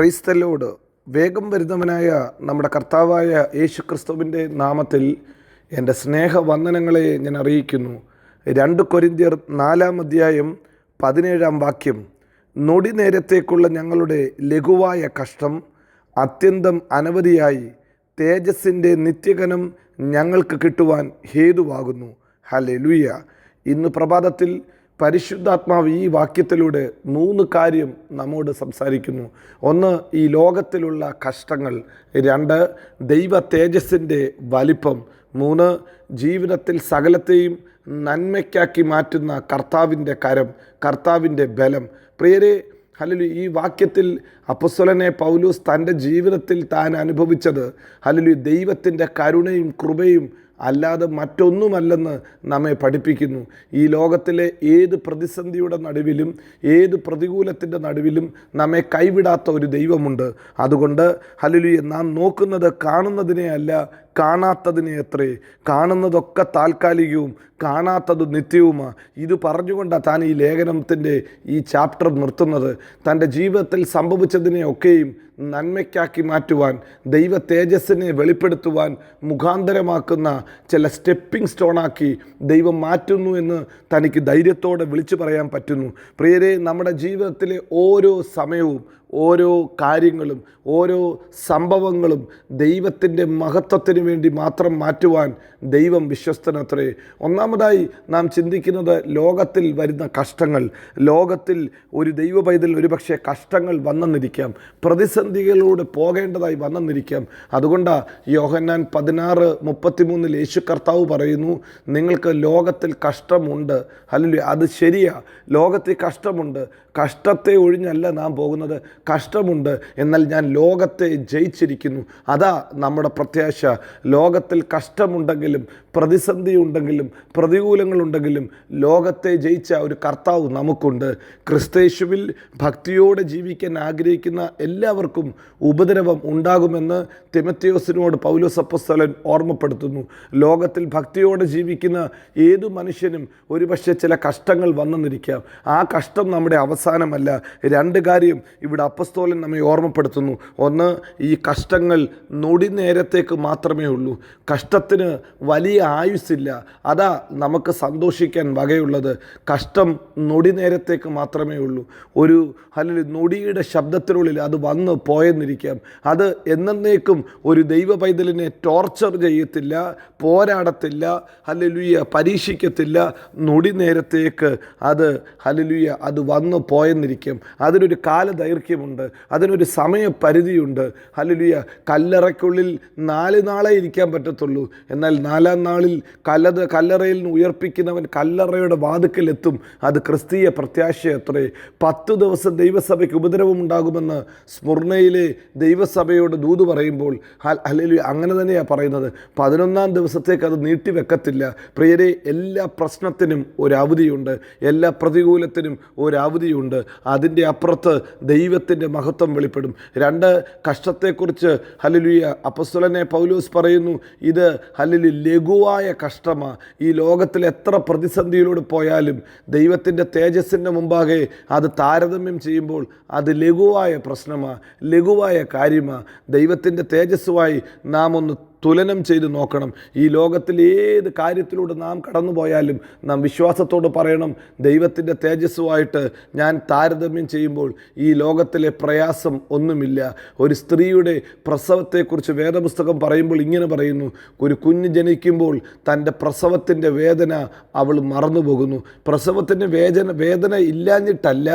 Praise the Lord വേഗം വരുന്നവനായ നമ്മുടെ കർത്താവായ യേശു ക്രിസ്തുവിന്റെ നാമത്തിൽ എന്റെ സ്നേഹവന്ദനങ്ങളെ ഞാൻ അറിയിക്കുന്നു. രണ്ട് കൊരിന്തിയർ നാലാം അധ്യായം പതിനേഴാം വാക്യം. നൊടി നേരത്തേക്കുള്ള ഞങ്ങളുടെ ലഘുവായ കഷ്ടം അത്യന്തം അനവധിയായി തേജസ്സിന്റെ നിത്യകനം ഞങ്ങൾക്ക് കിട്ടുവാൻ ഹേതുവാകുന്നു. ഹലെ ഇന്ന് പ്രഭാതത്തിൽ പരിശുദ്ധാത്മാവ് ഈ വാക്യത്തിലൂടെ മൂന്ന് കാര്യം നമ്മോട് സംസാരിക്കുന്നു. ഒന്ന് ഈ ലോകത്തിലുള്ള കഷ്ടങ്ങൾ. രണ്ട് ദൈവ തേജസ്സിന്റെ വലിപ്പം. മൂന്ന് ജീവിതത്തിൽ സകലത്തെയും നന്മയ്ക്കാക്കി മാറ്റുന്ന കർത്താവിന്റെ കരം കർത്താവിന്റെ ബലം. പ്രിയരെ ഹലലു ഈ വാക്യത്തിൽ അപ്പസ്വലനെ പൗലൂസ് തന്റെ ജീവിതത്തിൽ താൻ അനുഭവിച്ചത് ഹലലു ദൈവത്തിന്റെ കരുണയും കൃപയും അല്ലാതെ മറ്റൊന്നുമല്ലെന്ന് നമ്മെ പഠിപ്പിക്കുന്നു. ഈ ലോകത്തിലെ ഏത് പ്രതിസന്ധിയുടെ നടുവിലും ഏത് പ്രതികൂലത്തിന്റെ നടുവിലും നമ്മെ കൈവിടാത്ത ഒരു ദൈവമുണ്ട്. അതുകൊണ്ട് ഹലലുയെ നാം നോക്കുന്നത് കാണുന്നതിനെ അല്ല കാണാത്തതിനെ എത്രേ കാണുന്നതൊക്കെ താൽക്കാലികവും കാണാത്തത് നിത്യവുമാണ് ഇത് പറഞ്ഞുകൊണ്ടാണ് താൻ ഈ ലേഖനത്തിന്റെ ഈ ചാപ്റ്റർ നിർത്തുന്നത്. തന്റെ ജീവിതത്തിൽ സംഭവിച്ചതിനെയൊക്കെയും നന്മയ്ക്കാക്കി മാറ്റുവാൻ ദൈവ തേജസ്സിനെ വെളിപ്പെടുത്തുവാൻ മുഖാന്തരമാക്കുന്ന ചില സ്റ്റെപ്പിംഗ് സ്റ്റോണാക്കി ദൈവം മാറ്റുന്നു എന്ന് തനിക്ക് ധൈര്യത്തോടെ വിളിച്ചു പറയാൻ പറ്റുന്നു. പ്രിയരെ നമ്മുടെ ജീവിതത്തിലെ ഓരോ സമയവും ഓരോ കാര്യങ്ങളും ഓരോ സംഭവങ്ങളും ദൈവത്തിന്റെ മഹത്വത്തിന് വേണ്ടി മാത്രം മാറ്റുവാൻ ദൈവം വിശ്വസ്തനത്രേ. ഒന്നാമതായി നാം ചിന്തിക്കുന്നത് ലോകത്തിൽ വരുന്ന കഷ്ടങ്ങൾ. ലോകത്തിൽ ഒരു ദൈവ പൈതൽ ഒരുപക്ഷെ കഷ്ടങ്ങൾ വന്നെന്നിരിക്കാം. പ്രതിസന്ധികളോട് പോകേണ്ടതായി വന്നെന്നിരിക്കാം. അതുകൊണ്ടാണ് യോഹന്നാൻ പതിനാറ് മുപ്പത്തിമൂന്നിൽ യേശു കർത്താവ് പറയുന്നു നിങ്ങൾക്ക് ലോകത്തിൽ കഷ്ടമുണ്ട്. അല്ലെങ്കിൽ അത് ശരിയാ. ലോകത്തിൽ കഷ്ടമുണ്ട്. കഷ്ടത്തെ ഒഴിഞ്ഞല്ല നാം പോകുന്നത്. കഷ്ടമുണ്ട് എന്നാൽ ഞാൻ ലോകത്തെ ജയിച്ചിരിക്കുന്നു. അതാ നമ്മുടെ പ്രത്യാശ. ലോകത്തിൽ കഷ്ടമുണ്ടെങ്കിലും പ്രതിസന്ധി ഉണ്ടെങ്കിലും പ്രതികൂലങ്ങളുണ്ടെങ്കിലും ലോകത്തെ ജയിച്ച ഒരു കർത്താവ് നമുക്കുണ്ട്. ക്രിസ്തേശുവിൽ ഭക്തിയോടെ ജീവിക്കാൻ ആഗ്രഹിക്കുന്ന എല്ലാവർക്കും ഉപദ്രവം ഉണ്ടാകുമെന്ന് തിമത്യോസിനോട് പൗലോസ് അപ്പസ്തലൻ ഓർമ്മപ്പെടുത്തുന്നു. ലോകത്തിൽ ഭക്തിയോടെ ജീവിക്കുന്ന ഏതു മനുഷ്യനും ഒരുപക്ഷെ ചില കഷ്ടങ്ങൾ വന്നെന്നിരിക്കാം ആ കഷ്ടം നമ്മുടെ അവസാനമല്ല. രണ്ട് കാര്യം ഇവിടെ അപ്പസ്തോലൻ നമ്മെ ഓർമ്മപ്പെടുത്തുന്നു. ഒന്ന് ഈ കഷ്ടങ്ങൾ നൊടി നേരത്തേക്ക് മാത്രമേ ഉള്ളൂ. കഷ്ടത്തിന് വലിയ ആയുസ്സില്ല. അതാ നമുക്ക് സന്തോഷിക്കാൻ വകയുള്ളത്. കഷ്ടം നൊടി നേരത്തേക്ക് മാത്രമേ ഉള്ളൂ. ഒരു അല്ലെങ്കിൽ നൊടിയുടെ ശബ്ദത്തിനുള്ളിൽ അത് വന്ന് പോയെന്നിരിക്കാം. അത് എന്നേക്കും ഒരു ദൈവ പൈതലിനെ ടോർച്ചർ ചെയ്യത്തില്ല പോരാടത്തില്ല ഹലലുയ പരീക്ഷിക്കത്തില്ല. നൊടി നേരത്തേക്ക് അത് ഹലലുയ അത് വന്ന് പോയെന്നിരിക്കും. അതിനൊരു കാലദൈർഘ്യമുണ്ട് അതിനൊരു സമയപരിധിയുണ്ട്. ഹലലുയ കല്ലറയ്ക്കുള്ളിൽ നാല് നാളെ ഇരിക്കാൻ പറ്റത്തുള്ളൂ. എന്നാൽ നാലാം നാളിൽ കല്ലത് കല്ലറയിൽ നിന്ന് ഉയർപ്പിക്കുന്നവൻ കല്ലറയുടെ വാതുക്കലെത്തും. അത് ക്രിസ്തീയ പ്രത്യാശയത്രേ. പത്ത് ദിവസം ദൈവസഭയ്ക്ക് ഉപദ്രവം ഉണ്ടാകുമെന്ന് സ്മുർണയിലെ ദൈവസഭയോട് ദൂത് പറയുമ്പോൾ അല്ലെങ്കിൽ അങ്ങനെ തന്നെയാണ് പറയുന്നത്. പതിനൊന്നാം ദിവസത്തേക്ക് അത് നീട്ടിവെക്കത്തില്ല. പ്രിയരെ എല്ലാ പ്രശ്നത്തിനും ഒരു അവധിയുണ്ട് എല്ലാ പ്രതികൂലത്തിനും ഒരു അവധിയുണ്ട് അതിന്റെ അപ്പുറത്ത് ദൈവത്തിന്റെ മഹത്വം വെളിപ്പെടും. രണ്ട് കഷ്ടത്തെക്കുറിച്ച് ഹലലുയ അപ്പസ്വലനെ പൗലൂസ് പറയുന്നു ഇത് ഹലലു ലഘുവായ കഷ്ടമാണ് ഈ ലോകത്തിൽ എത്ര പ്രതിസന്ധിയിലൂടെ പോയാലും ദൈവത്തിന്റെ തേജസ്സിന്റെ മുമ്പാകെ അത് താരതമ്യം ചെയ്യുമ്പോൾ അത് ലഘുവായ പ്രശ്നമാണ് ലഘുവായ കാര്യമാണ് ദൈവത്തിന്റെ തേജസ്സുമായി നാം ഒന്ന് തുലനം ചെയ്ത് നോക്കണം. ഈ ലോകത്തിൽ ഏത് കാര്യത്തിലൂടെ നാം കടന്നു പോയാലും നാം വിശ്വാസത്തോട് പറയണം ദൈവത്തിന്റെ തേജസ്സുമായിട്ട് ഞാൻ താരതമ്യം ചെയ്യുമ്പോൾ ഈ ലോകത്തിലെ പ്രയാസം ഒന്നുമില്ല. ഒരു സ്ത്രീയുടെ പ്രസവത്തെക്കുറിച്ച് വേദപുസ്തകം പറയുമ്പോൾ ഇങ്ങനെ പറയുന്നു ഒരു കുഞ്ഞ് ജനിക്കുമ്പോൾ തന്റെ പ്രസവത്തിന്റെ വേദന അവൾ മറന്നു പോകുന്നു പ്രസവത്തിന്റെ വേദന വേദന ഇല്ലാഞ്ഞിട്ടല്ല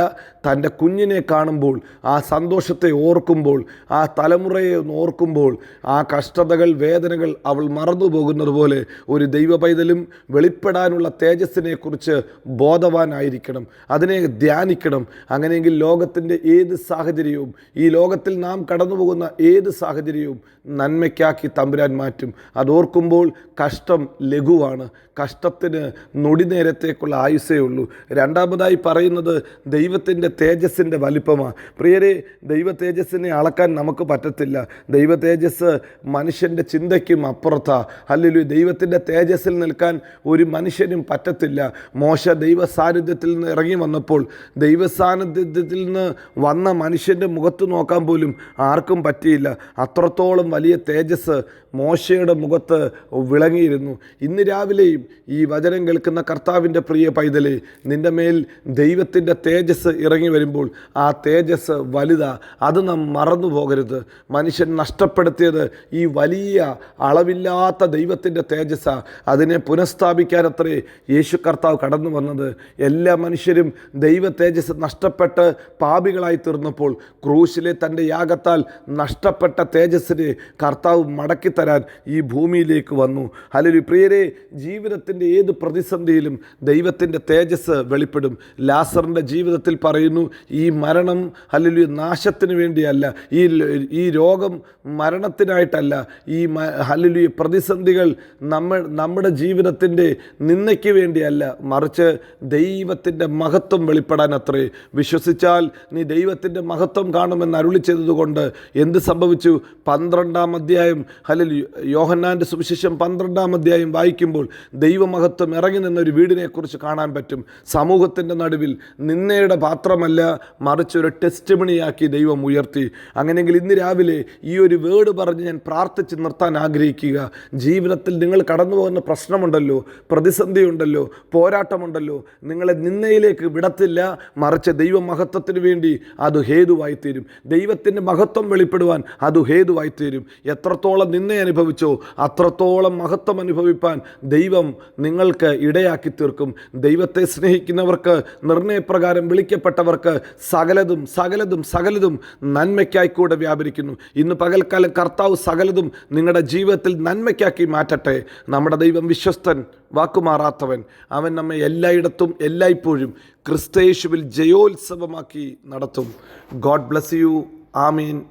തന്റെ കുഞ്ഞിനെ കാണുമ്പോൾ ആ സന്തോഷത്തെ ഓർക്കുമ്പോൾ ആ തലമുറയെ ഓർക്കുമ്പോൾ ആ കഷ്ടതകൾ വേദനകൾ അവൾ മറന്നു പോകുന്നത് പോലെ ഒരു ദൈവ പൈതലും വെളിപ്പെടാനുള്ള തേജസ്സിനെക്കുറിച്ച് ബോധവാനായിരിക്കണം. അതിനെ ധ്യാനിക്കണം. അങ്ങനെയെങ്കിൽ ലോകത്തിന്റെ ഏത് സാഹചര്യവും ഈ ലോകത്തിൽ നാം കടന്നുപോകുന്ന ഏത് സാഹചര്യവും നന്മയ്ക്കാക്കി തമ്പുരാൻ മാറ്റും. അതോർക്കുമ്പോൾ കഷ്ടം ലഘുവാണ്. കഷ്ടത്തിന് നൊടി നേരത്തേക്കുള്ള ആയുസേ ഉള്ളൂ. രണ്ടാമതായി പറയുന്നത് ദൈവത്തിന്റെ തേജസ്സിന്റെ വലിപ്പമാണ് പ്രിയരെ ദൈവ തേജസ്സിനെ അളക്കാൻ നമുക്ക് പറ്റത്തില്ല. ദൈവ തേജസ് മനുഷ്യന്റെ ചിന്ത ചിന്തയ്ക്കും അപ്പുറത്താ. അല്ലെങ്കിൽ ദൈവത്തിന്റെ തേജസ്സിൽ നിൽക്കാൻ ഒരു മനുഷ്യനും പറ്റത്തില്ല. മോശ ദൈവ സാന്നിധ്യത്തിൽ നിന്ന് ഇറങ്ങി വന്നപ്പോൾ ദൈവ സാന്നിധ്യത്തിൽ നിന്ന് വന്ന മനുഷ്യന്റെ മുഖത്ത് നോക്കാൻ പോലും ആർക്കും പറ്റിയില്ല. അത്രത്തോളം വലിയ തേജസ് മോശയുടെ മുഖത്ത് വിളങ്ങിയിരുന്നു. ഇന്ന് രാവിലെയും ഈ വചനം കേൾക്കുന്ന കർത്താവിന്റെ പ്രിയ പൈതലെ നിന്റെ മേൽ ദൈവത്തിന്റെ തേജസ് ഇറങ്ങി വരുമ്പോൾ ആ തേജസ് വലുതാ. അത് നാം മറന്നു പോകരുത് മനുഷ്യൻ നഷ്ടപ്പെടുത്തിയത് ഈ വലിയ അളവില്ലാത്ത ദൈവത്തിന്റെ തേജസ്സ. അതിനെ പുനഃസ്ഥാപിക്കാനത്രേ യേശു കർത്താവ് കടന്നു വന്നത്. എല്ലാ മനുഷ്യരും ദൈവ തേജസ് നഷ്ടപ്പെട്ട് പാപികളായി തീർന്നപ്പോൾ ക്രൂശിലെ തന്റെ യാഗത്താൽ നഷ്ടപ്പെട്ട തേജസ്സിനെ കർത്താവ് മടക്കി തരാൻ ഈ ഭൂമിയിലേക്ക് വന്നു. അല്ലെങ്കിൽ പ്രിയരെ ജീവിതത്തിന്റെ ഏത് പ്രതിസന്ധിയിലും ദൈവത്തിന്റെ തേജസ് വെളിപ്പെടും. ലാസറിന്റെ ജീവിതത്തിൽ പറയുന്നു ഈ മരണം അല്ലെങ്കിൽ നാശത്തിന് വേണ്ടിയല്ല. ഈ ഈ രോഗം മരണത്തിനായിട്ടല്ല. ഈ ഹല്ലുലി പ്രതിസന്ധികൾ നമ്മൾ നമ്മുടെ ജീവിതത്തിന്റെ നിന്നയ്ക്ക് വേണ്ടിയല്ല. മറിച്ച് ദൈവത്തിന്റെ മഹത്വം വെളിപ്പെടാൻ അത്രേ. വിശ്വസിച്ചാൽ നീ ദൈവത്തിന്റെ മഹത്വം കാണുമെന്ന് അരുളി ചെയ്തതുകൊണ്ട് എന്ത് സംഭവിച്ചു? പന്ത്രണ്ടാം അധ്യായം ഹലിൽ യോഹന്നാന്റെ സുവിശേഷം പന്ത്രണ്ടാം അധ്യായം വായിക്കുമ്പോൾ ദൈവമഹത്വം ഇറങ്ങി നിന്നൊരു വീടിനെക്കുറിച്ച് കാണാൻ പറ്റും. സമൂഹത്തിന്റെ നടുവിൽ നിന്നയുടെ പാത്രമല്ല മറിച്ച് ഒരു ടെസ്റ്റ് ദൈവം ഉയർത്തി. അങ്ങനെയെങ്കിൽ ഇന്ന് രാവിലെ ഈ ഒരു വേർഡ് പറഞ്ഞ് ഞാൻ പ്രാർത്ഥിച്ച് നിർത്താൻ ആഗ്രഹിക്കുക. ജീവിതത്തിൽ നിങ്ങൾ കടന്നു പോകുന്ന പ്രശ്നമുണ്ടല്ലോ പ്രതിസന്ധിയുണ്ടല്ലോ പോരാട്ടമുണ്ടല്ലോ. നിങ്ങളെ നിന്നയിലേക്ക് വിടത്തില്ല. മറിച്ച് ദൈവമഹത്വത്തിന് വേണ്ടി അത് ഹേതുവായി തീരും ദൈവത്തിന്റെ മഹത്വം വെളിപ്പെടുവാൻ അത് ഹേതുവായി തീരും എത്രത്തോളം നിന്നെ അനുഭവിച്ചോ അത്രത്തോളം മഹത്വം അനുഭവിപ്പാൻ ദൈവം നിങ്ങൾക്ക് ഇടയാക്കി തീർക്കും. ദൈവത്തെ സ്നേഹിക്കുന്നവർക്ക് നിർണയപ്രകാരം വിളിക്കപ്പെട്ടവർക്ക് സകലതും സകലതും സകലതും നന്മയ്ക്കായി കൂടെ വ്യാപരിക്കുന്നു. ഇന്ന് പകൽക്കാലം കർത്താവ് സകലതും നിങ്ങളുടെ ജീവിതത്തിൽ നന്മയ്ക്കാക്കി മാറ്റട്ടെ. നമ്മുടെ ദൈവം വിശ്വസ്തൻ വാക്കുമാറാത്തവൻ. അവൻ നമ്മെ എല്ലായിടത്തും എല്ലായ്പ്പോഴും ക്രിസ്തയേശുവിൽ ജയോത്സവമാക്കി നടത്തും. God bless you. Amin.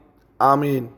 Amin.